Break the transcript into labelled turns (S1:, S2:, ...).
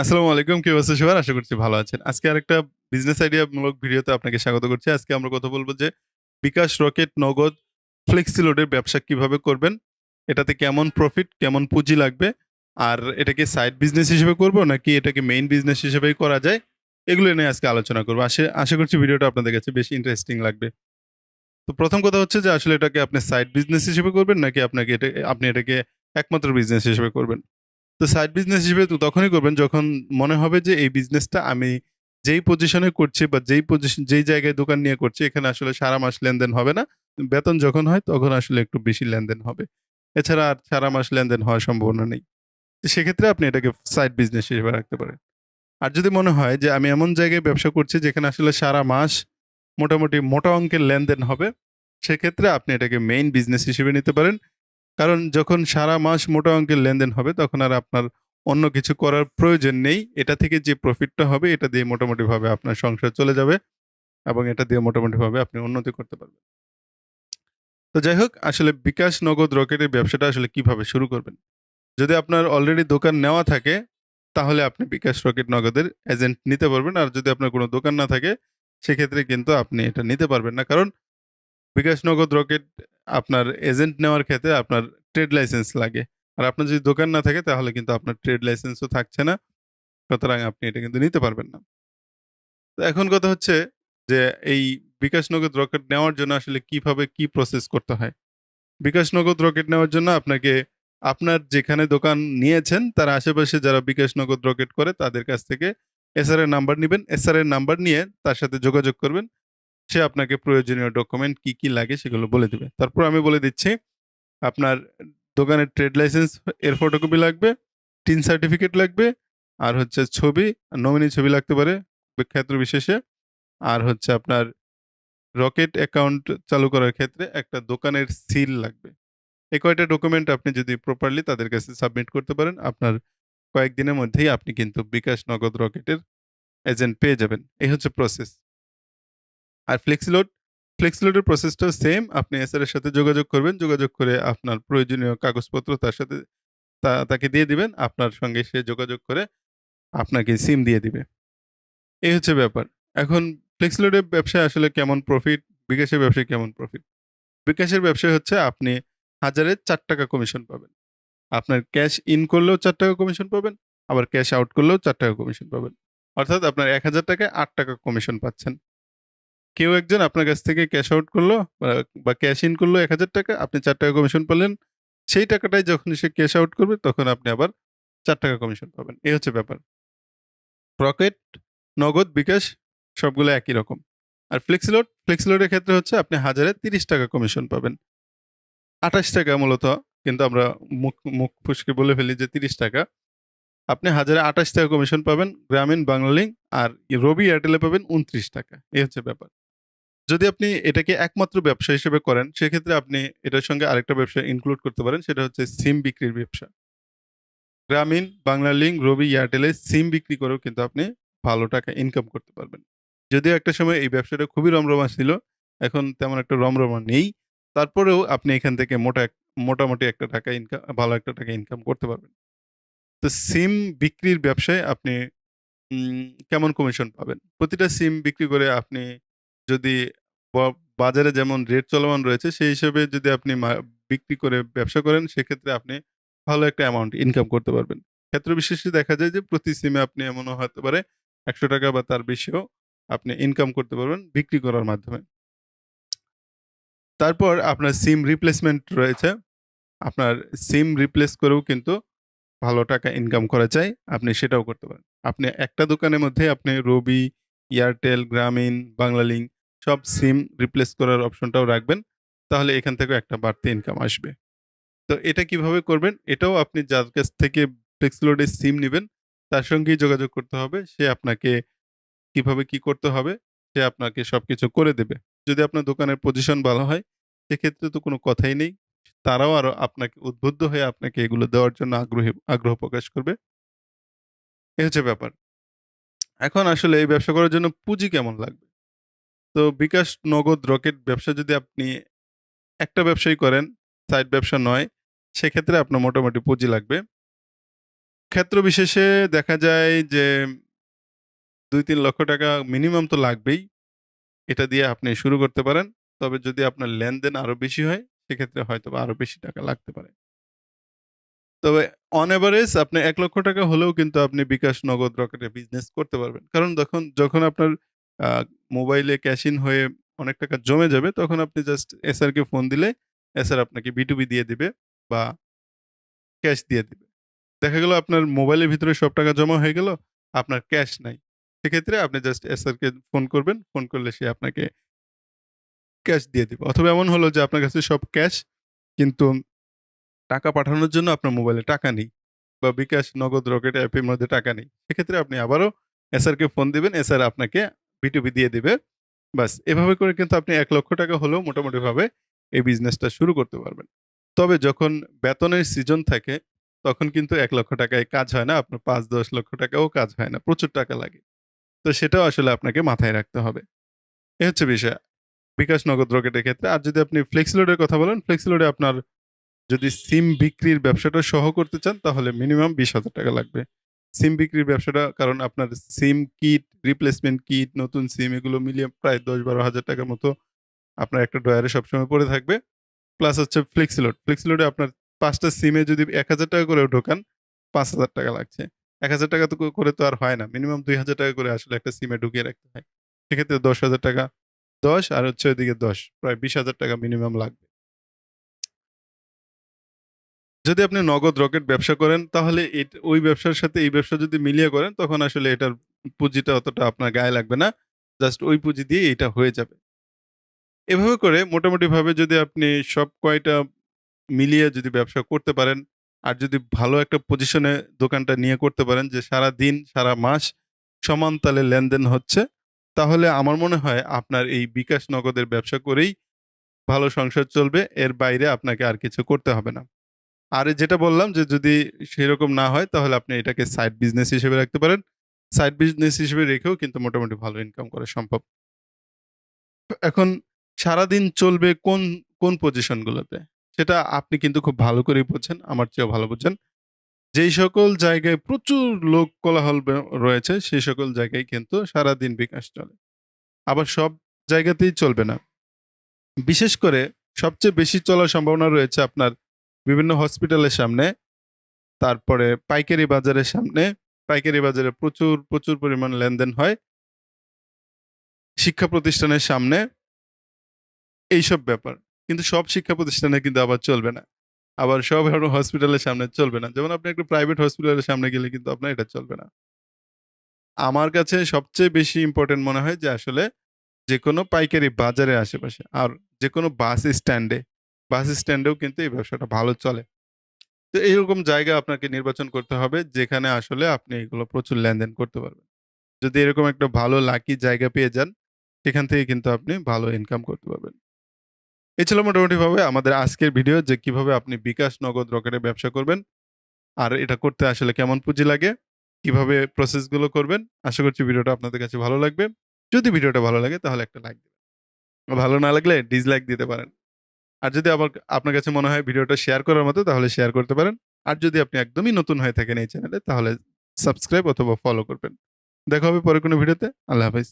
S1: আসসালামু আলাইকুম। কি অবস্থা সবার? আশা করছি ভালো আছেন। আজকে আরেকটা বিজনেস আইডিয়া মূলক ভিডিওতে আপনাকে স্বাগত করছি। আজকে আমরা কথা বলব যে বিকাশ, রকেট, নগদ, ফ্লেক্সি লোডের ব্যবসা কীভাবে করবেন? এটাতে কেমন প্রফিট, কেমন পুঁজি লাগবে? আর এটাকে সাইড বিজনেস হিসেবে করব নাকি এটাকে মেইন বিজনেস হিসেবেই করা যায়? এগুলো নিয়ে আজকে আলোচনা করব আশা আশা করছি ভিডিওটা আপনাদের কাছে বেশি ইন্টারেস্টিং লাগবে। তো প্রথম কথা হচ্ছে যে আসলে এটাকে আপনি সাইড বিজনেস হিসেবে করবেন নাকি আপনাকে এটা আপনি এটাকে একমাত্র বিজনেস হিসেবে করবেন? তো সাইড বিজনেস হিসেবে তখনই করবেন যখন মনে হবে যে এই বিজনেসটা আমি যেই পজিশনে করছি বা যেই পজিশন যেই জায়গায় দোকান নিয়ে করছি এখানে আসলে সারা মাস লেনদেন হবে না। বেতন যখন হয় তখন আসলে একটু বেশি লেনদেন হবে। এছাড়া আর সারা মাস লেনদেন হওয়ার সম্ভাবনা নেই। সেক্ষেত্রে আপনি এটাকে সাইড বিজনেস হিসেবে রাখতে পারেন। আর যদি মনে হয় যে আমি এমন জায়গায় ব্যবসা করছি যেখানে আসলে সারা মাস মোটামুটি মোটা অঙ্কের লেনদেন হবে, সেক্ষেত্রে আপনি এটাকে মেইন বিজনেস হিসেবে নিতে পারেন। কারণ যখন সারা মাস মোটা অঙ্কের লেনদেন হবে তখন আর আপনার অন্য কিছু করার প্রয়োজন নেই। এটা থেকে যে প্রফিটটা হবে এটা দিয়ে মোটামুটিভাবে আপনার সংসার চলে যাবে এবং এটা দিয়ে মোটামুটিভাবে আপনি উন্নতি করতে পারবেন। তো যাই হোক আসলে বিকাশ, নগদ, রকেটের ব্যবসাটা আসলে কীভাবে শুরু করবেন? যদি আপনার অলরেডি দোকান নেওয়া থাকে তাহলে আপনি বিকাশ, রকেট, নগদের এজেন্ট নিতে পারবেন। আর যদি আপনার কোনো দোকান না থাকে সেক্ষেত্রে কিন্তু আপনি এটা নিতে পারবেন না। কারণ বিকাশ, নগদ, রকেট আপনার এজেন্ট নেওয়ার ক্ষেত্রে আপনার ট্রেড লাইসেন্স লাগে। আর আপনার যদি দোকান না থাকে তাহলে কিন্তু আপনার ট্রেড লাইসেন্সও থাকছে না। সুতরাং আপনি এটা কিন্তু নিতে পারবেন না। তো এখন কথা হচ্ছে যে এই বিকাশ, নগদ, রকেট নেওয়ার জন্য আসলে কীভাবে কি প্রসেস করতে হয়? বিকাশ, নগদ, রকেট নেওয়ার জন্য আপনাকে আপনার যেখানে দোকান নিয়েছেন তার আশেপাশে যারা বিকাশ, নগদ, রকেট করে তাদের কাছ থেকে এসআর এর নাম্বার নিবেন। এসআর এর নাম্বার নিয়ে তার সাথে যোগাযোগ করবেন। সে আপনাকে প্রয়োজনীয় ডকুমেন্ট কি, কি লাগে সেগুলো বলে দেবে তারপর আমি বলে দিচ্ছি আপনার দোকানের ট্রেড লাইসেন্স এর ফটোকপি লাগবে, টিন সার্টিফিকেট লাগবে, আর হচ্ছে ছবি, নমিনি ছবি লাগতে পারে ক্ষেত্র বিশেষে। আর হচ্ছে আপনার রকেট অ্যাকাউন্ট চালু করার ক্ষেত্রে একটা দোকানের সিল লাগবে। এই কয়টা ডকুমেন্ট আপনি যদি প্রপারলি তাদের কাছে সাবমিট করতে পারেন, আপনার কয়েকদিনের মধ্যেই আপনি কিন্তু বিকাশ, নগদ, রকেটের এজেন্ট পেয়ে যাবেন। এই হচ্ছে প্রসেস। আর ফ্লেক্সিলোড, ফ্লেক্সিলোডের প্রসেসটাও সেম। আপনি এসআর এর সাথে যোগাযোগ করবেন। যোগাযোগ করে আপনার প্রয়োজনীয় কাগজপত্র তার সাথে তাকে দিয়ে দিবেন। আপনার সঙ্গে সে যোগাযোগ করে আপনাকে সিম দিয়ে দিবে। এই হচ্ছে ব্যাপার। এখন ফ্লেক্সিলোডের ব্যবসায় আসলে কেমন প্রফিট, বিকাশের ব্যবসায় কেমন প্রফিট? বিকাশের ব্যবসায় হচ্ছে আপনি হাজারে চার টাকা কমিশন পাবেন। আপনার ক্যাশ ইন করলেও চার টাকা কমিশন পাবেন, আবার ক্যাশ আউট করলেও চার টাকা কমিশন পাবেন। অর্থাৎ আপনার ৳১,০০০ টাকায় আট টাকা কমিশন পাচ্ছেন। কেউ একজন আপনার কাছ থেকে ক্যাশ আউট করল বা, ক্যাশ ইন করল ৳১,০০০ আপনি চার টাকা কমিশন পেলেন। সেই টাকাটাই যখন সে ক্যাশ আউট করবে তখন আপনি আবার চার টাকা কমিশন পাবেন। এই হচ্ছে ব্যাপার। রকেট, নগদ, বিকাশ সবগুলো একই রকম। আর ফ্লেক্সিলোড, ফ্লেক্সিলোডের ক্ষেত্রে হচ্ছে আপনি হাজারে ৳৩০ কমিশন পাবেন। ৳২৮ মূলত কিন্তু আমরা মুখ মুখ ফুসকে বলে ফেলি যে ৳৩০ আপনি হাজারে ৳২৮ কমিশন পাবেন। গ্রামীণ, বাংলালিংক আর রবি এয়ারটেলে পাবেন ৳২৯ এই হচ্ছে ব্যাপার। যদি আপনি এটাকে একমাত্র ব্যবসা হিসেবে করেন সেক্ষেত্রে আপনি এটার সঙ্গে আরেকটা ব্যবসা ইনক্লুড করতে পারেন সেটা হচ্ছে সিম বিক্রির ব্যবসা। গ্রামীণ, বাংলা লিঙ্ক রবি, এয়ারটেলে সিম বিক্রি করেও কিন্তু আপনি ভালো টাকা ইনকাম করতে পারবেন। যদিও একটা সময় এই ব্যবসাটা খুবই রমরমা ছিল। এখন তেমন একটা রমরমা নেই। তারপরেও আপনি এখান থেকে মোটা মোটামুটি একটা টাকা ইনকাম ভালো একটা টাকা ইনকাম করতে পারবেন। তো সিম বিক্রির ব্যবসায় আপনি কেমন কমিশন পাবেন? প্রতিটা সিম বিক্রি করে আপনি যদি বাজারে যেমন রেট চলমান রয়েছে সেই হিসেবে যদি আপনি বিক্রি করে ব্যবসা করেন সেক্ষেত্রে আপনি ভালো একটা অ্যামাউন্ট ইনকাম করতে পারবেন। ক্ষেত্র বিশেষে দেখা যায় যে প্রতি সিমে আপনি এমনও হতে পারে ৳১০০ বা তার বেশিও আপনি ইনকাম করতে পারবেন বিক্রি করার মাধ্যমে। তারপর আপনার সিম রিপ্লেসমেন্ট রয়েছে। আপনার সিম রিপ্লেস করেও কিন্তু ভালো টাকা ইনকাম করা যায়। আপনি সেটাও করতে পারেন। আপনি একটা দোকানের মধ্যে আপনি রবি, এয়ারটেল, গ্রামীণ, বাংলালিংক সব সিম রিপ্লেস করার অপশনটাও রাখবেন। তাহলে এখান থেকেও একটা বাড়তি ইনকাম আসবে। তো এটা কীভাবে করবেন? এটাও আপনি যার কাছ থেকে ফ্লেক্সিলোডের সিম নিবেন, তার সঙ্গেই যোগাযোগ করতে হবে। সে আপনাকে কীভাবে কি করতে হবে, সে আপনাকে সবকিছু করে দেবে। যদি আপনার দোকানের পজিশন ভালো হয়, সেক্ষেত্রে তো কোনো কথাই নেই। তারাও আরও আপনাকে উদ্বুদ্ধ হয়ে আপনাকে এগুলো দেওয়ার জন্য আগ্রহী, আগ্রহ প্রকাশ করবে। এই হচ্ছে ব্যাপার। এখন আসলে এই ব্যবসা করার জন্য পুঁজি কেমন লাগবে? তো বিকাশ, নগদ, রকেট ব্যবসা যদি আপনি একটা ব্যবসাই করেন, সাইড ব্যবসা নয়, সেক্ষেত্রে আপনার মোটামুটি পুঁজি লাগবে ক্ষেত্র বিশেষে দেখা যায় যে ২-৩ লক্ষ টাকা মিনিমাম তো লাগবেই। এটা দিয়ে আপনি শুরু করতে পারেন। তবে যদি আপনার লেনদেন আরও বেশি হয়, সেক্ষেত্রে হয়তোবা আরও বেশি টাকা লাগতে পারে। তবে অন এভারেজ আপনি এক লক্ষ টাকা হলেও কিন্তু আপনি বিকাশ নগদ রকেটে বিজনেস করতে পারবেন। কারণ তখন যখন আপনার মোবাইলে ক্যাশ ইন হয়ে অনেক টাকা জমে যাবে, তখন আপনি জাস্ট এসআরকে ফোন দিলে এসআর আপনাকে B2B দিয়ে দিবে বা ক্যাশ দিয়ে দিবে। দেখা গেল আপনার মোবাইলের ভিতরে সব টাকা জমা হয়ে গেল, আপনার ক্যাশ নাই। সেক্ষেত্রে আপনি জাস্ট এসআরকে ফোন করবেন। ফোন করলে সে আপনাকে ক্যাশ দিয়ে দিবে। অথবা এমন হলো যে আপনার কাছে সব ক্যাশ কিন্তু টাকা পাঠানোর জন্য আপনার মোবাইলে টাকা নেই বা বিকাশ নগদ রকেট অ্যাপের মধ্যে টাকা নেই। সেক্ষেত্রে আপনি আবারও এসআরকে ফোন দিবেন। এসআর আপনাকে B2B দিয়ে দিবে। বাস এভাবে করে কিন্তু আপনি এক লক্ষ টাকা হলেও মোটামুটিভাবে এই বিজনেসটা শুরু করতে পারবেন। তবে যখন বেতনের সিজন থাকে, তখন কিন্তু এক লক্ষ টাকায় কাজ হয় না। আপনার ৳৫-১০ লক্ষ টাকাও কাজ হয় না। প্রচুর টাকা লাগে। তো সেটাও আসলে আপনাকে মাথায় রাখতে হবে। এ হচ্ছে বিষয়। বিকাশ নগদ রকেটের ক্ষেত্রে। আর যদি আপনি ফ্লেক্সিলোডের কথা বলেন, ফ্লেক্সিলোডে আপনার যদি সিম বিক্রির ব্যবসাটা সহ করতে চান, তাহলে মিনিমাম ৳২০,০০০ লাগবে। সিম বিক্রির ব্যবসাটা কারণ আপনার সিম কিট, রিপ্লেসমেন্ট কিট, নতুন সিম এগুলো মিলিয়ে প্রায় ৳১০-১২ হাজার টাকার মতো আপনার একটা ড্রয়ারে সবসময় পড়ে থাকবে। প্লাস হচ্ছে ফ্লেক্সিলোড। ফ্লেক্সিলোডে আপনার ৫ টা সিমে যদি ৳১,০০০ করেও ঢোকান, ৳৫,০০০ লাগছে। ৳১,০০০ তো করে তো আর হয় না। মিনিমাম ৳২,০০০ করে আসলে একটা সিমে ঢুকিয়ে রাখতে হয়। সেক্ষেত্রে দশ হাজার টাকা দশ আর হচ্ছে ওইদিকে ১০ প্রায় ৳২০,০০০ মিনিমাম লাগবে। যদি আপনি নগদ রকেট ব্যবসা করেন তাহলে ওই ব্যবসার সাথে এই ব্যবসা যদি মিলিয়ে করেন তখন আসলে এটার পুঁজিটা অতটা আপনার গায়ে লাগবে না। জাস্ট ওই পুঁজি দিয়ে এটা হয়ে যাবে। এভাবে করে মোটামুটিভাবে যদি আপনি সব কয়টা মিলিয়ে যদি ব্যবসা করতে পারেন, আর যদি ভালো একটা পজিশনে দোকানটা নিয়ে করতে পারেন যে সারাদিন, সারা মাস সমান তালে লেনদেন হচ্ছে, তাহলে আমার মনে হয় আপনার এই বিকাশ নগদের ব্যবসা করেই ভালো সংসার চলবে। এর বাইরে আপনাকে আর কিছু করতে হবে না। আর যেটা বললাম যে যদি সেরকম না হয় তাহলে আপনি এটাকে সাইড বিজনেস হিসেবে রাখতে পারেন। সাইড বিজনেস হিসেবে রেখেও কিন্তু মোটামুটি ভালো ইনকাম করা সম্ভব। এখন সারাদিন চলবে কোন, কোন পজিশন গুলোতে? সেটা আপনি কিন্তু খুব ভালো করেই বোঝেন, আমার চেয়েও ভালো বোঝেন। যেই সকল জায়গায় প্রচুর লোক কোলাহল রয়েছে সেই সকল জায়গায় কিন্তু সারাদিন বিকাশ চলে। আবার সব জায়গাতেই চলবে না। বিশেষ করে সবচেয়ে বেশি চলার সম্ভাবনা রয়েছে আপনার বিভিন্ন হসপিটালের সামনে, তারপরে পাইকারি বাজারের সামনে, পাইকারি বাজারে প্রচুর, প্রচুর পরিমাণ লেনদেন হয়। শিক্ষা প্রতিষ্ঠানের সামনে এইসব ব্যাপার। কিন্তু সব শিক্ষা প্রতিষ্ঠানে কিন্তু আবার চলবে না। আবার সব হসপিটালের সামনে চলবে না। যেমন আপনি একটা প্রাইভেট হসপিটালের সামনে গেলে কিন্তু আপনার এটা চলবে না। আমার কাছে সবচেয়ে বেশি ইম্পোর্টেন্ট মনে হয় যে আসলে যেকোনো পাইকারি বাজারের আশেপাশে আর যেকোনো বাস স্ট্যান্ডে, বাস স্ট্যান্ডেও কিন্তু এই ব্যবসাটা ভালো চলে। তো এইরকম জায়গা আপনাকে নির্বাচন করতে হবে যেখানে আসলে আপনি এগুলো প্রচুর লেনদেন করতে পারবেন। যদি এরকম একটা ভালো লাকি জায়গা পেয়ে যান, সেখান থেকে কিন্তু আপনি ভালো ইনকাম করতে পারবেন। এই ছিল মোটামুটিভাবে আমাদের আজকের ভিডিও যে কীভাবে আপনি বিকাশ নগদ রকেটে ব্যবসা করবেন। আর এটা করতে আসলে কেমন পুঁজি লাগে, কীভাবে প্রসেসগুলো করবেন। আশা করছি ভিডিওটা আপনাদের কাছে ভালো লাগবে। যদি ভিডিওটা ভালো লাগে তাহলে একটা লাইক দিবেন। ভালো না লাগলে ডিসলাইক দিতে পারেন। আর যদি আবার আপনার কাছে মনে হয় ভিডিওটা শেয়ার করার মতো, তাহলে শেয়ার করতে পারেন। আর যদি আপনি একদমই নতুন হয়ে থাকেন এই চ্যানেলে তাহলে সাবস্ক্রাইব অথবা ফলো করবেন। দেখা হবে পরে কোনো ভিডিওতে। আল্লাহ হাফেজ।